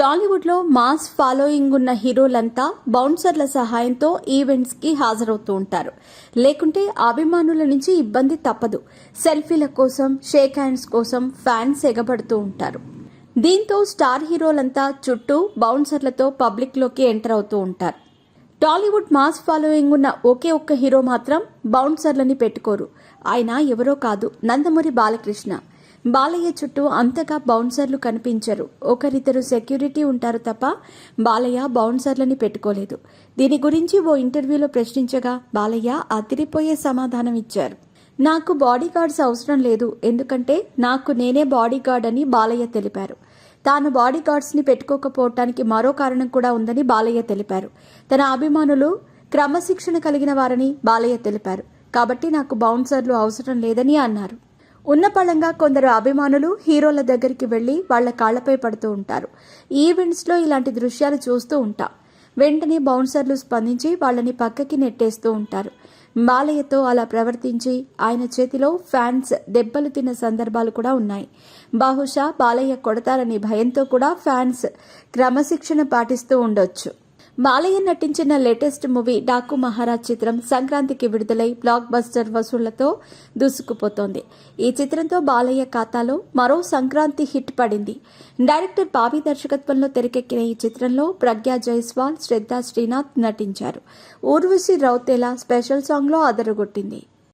టాలీవుడ్లో mass following ఉన్న హీరోలంతా బౌన్సర్ల సహాయంతో ఈవెంట్స్కి హాజరవుతూ ఉంటారు. లేకుంటే అభిమానుల నుంచి ఇబ్బంది తప్పదు. సెల్ఫీల కోసం షేక్ హ్యాండ్స్ కోసం ఫ్యాన్స్ ఎగబడుతూ ఉంటారు. దీంతో స్టార్ హీరోలంతా చుట్టూ బౌన్సర్లతో పబ్లిక్లోకి ఎంటర్ అవుతూ ఉంటారు. టాలీవుడ్ మాస్ ఫాలోయింగ్ ఉన్న ఒకే ఒక్క హీరో మాత్రం బౌన్సర్లని పెట్టుకోరు. ఆయన ఎవరో కాదు నందమూరి బాలకృష్ణ. బాలయ్య చుట్టూ అంతగా బౌన్సర్లు కనిపించరు. ఒకరిద్దరు సెక్యూరిటీ ఉంటారు తప్ప బాలయ్య బౌన్సర్లని పెట్టుకోలేదు. దీని గురించి ఓ ఇంటర్వ్యూలో ప్రశ్నించగా బాలయ్య అదిరిపోయే సమాధానం ఇచ్చారు. నాకు బాడీ గార్డ్స్ అవసరం లేదు. ఎందుకంటే నాకు నేనే బాడీ గార్డ్ అని బాలయ్య తెలిపారు. తాను బాడీ గార్డ్స్ని పెట్టుకోకపోవటానికి మరో కారణం కూడా ఉందని బాలయ్య తెలిపారు. తన అభిమానులు క్రమశిక్షణ కలిగిన వారని బాలయ్య తెలిపారు. కాబట్టి నాకు బౌన్సర్లు అవసరం లేదని అన్నారు. ఉన్నపళంగా కొందరు అభిమానులు హీరోల దగ్గరికి వెళ్ళి వాళ్ళ కాళ్ళపై పడుతూ ఉంటారు. ఈవెంట్స్లో ఇలాంటి దృశ్యాలు చూస్తూ ఉంటాం. వెంటనే బౌన్సర్లు స్పందించి వాళ్ళని పక్కకి నెట్టేస్తూ ఉంటారు. బాలయ్యతో అలా ప్రవర్తించి ఆయన చేతిలో ఫ్యాన్స్ దెబ్బలు తిన్న సందర్భాలు కూడా ఉన్నాయి. బహుశా బాలయ్య కొడతారని భయంతో కూడా ఫ్యాన్స్ క్రమశిక్షణ పాటిస్తూ ఉండొచ్చు. బాలయ్య నటించిన లేటెస్ట్ మూవీ డాకు మహారాజ్ చిత్రం సంక్రాంతికి విడుదలై బ్లాక్ బస్టర్ వసూళ్ళతో దూసుకుపోతోంది. ఈ చిత్రంతో బాలయ్య ఖాతాలో మరో సంక్రాంతి హిట్ పడింది. డైరెక్టర్ బాబీ దర్శకత్వంలో తెరకెక్కిన ఈ చిత్రంలో ప్రజ్ఞా జైస్వాల్ శ్రద్ధా శ్రీనాథ్ నటించారు. ఊర్వశి రౌతేలా స్పెషల్ సాంగ్లో అదరగొట్టింది.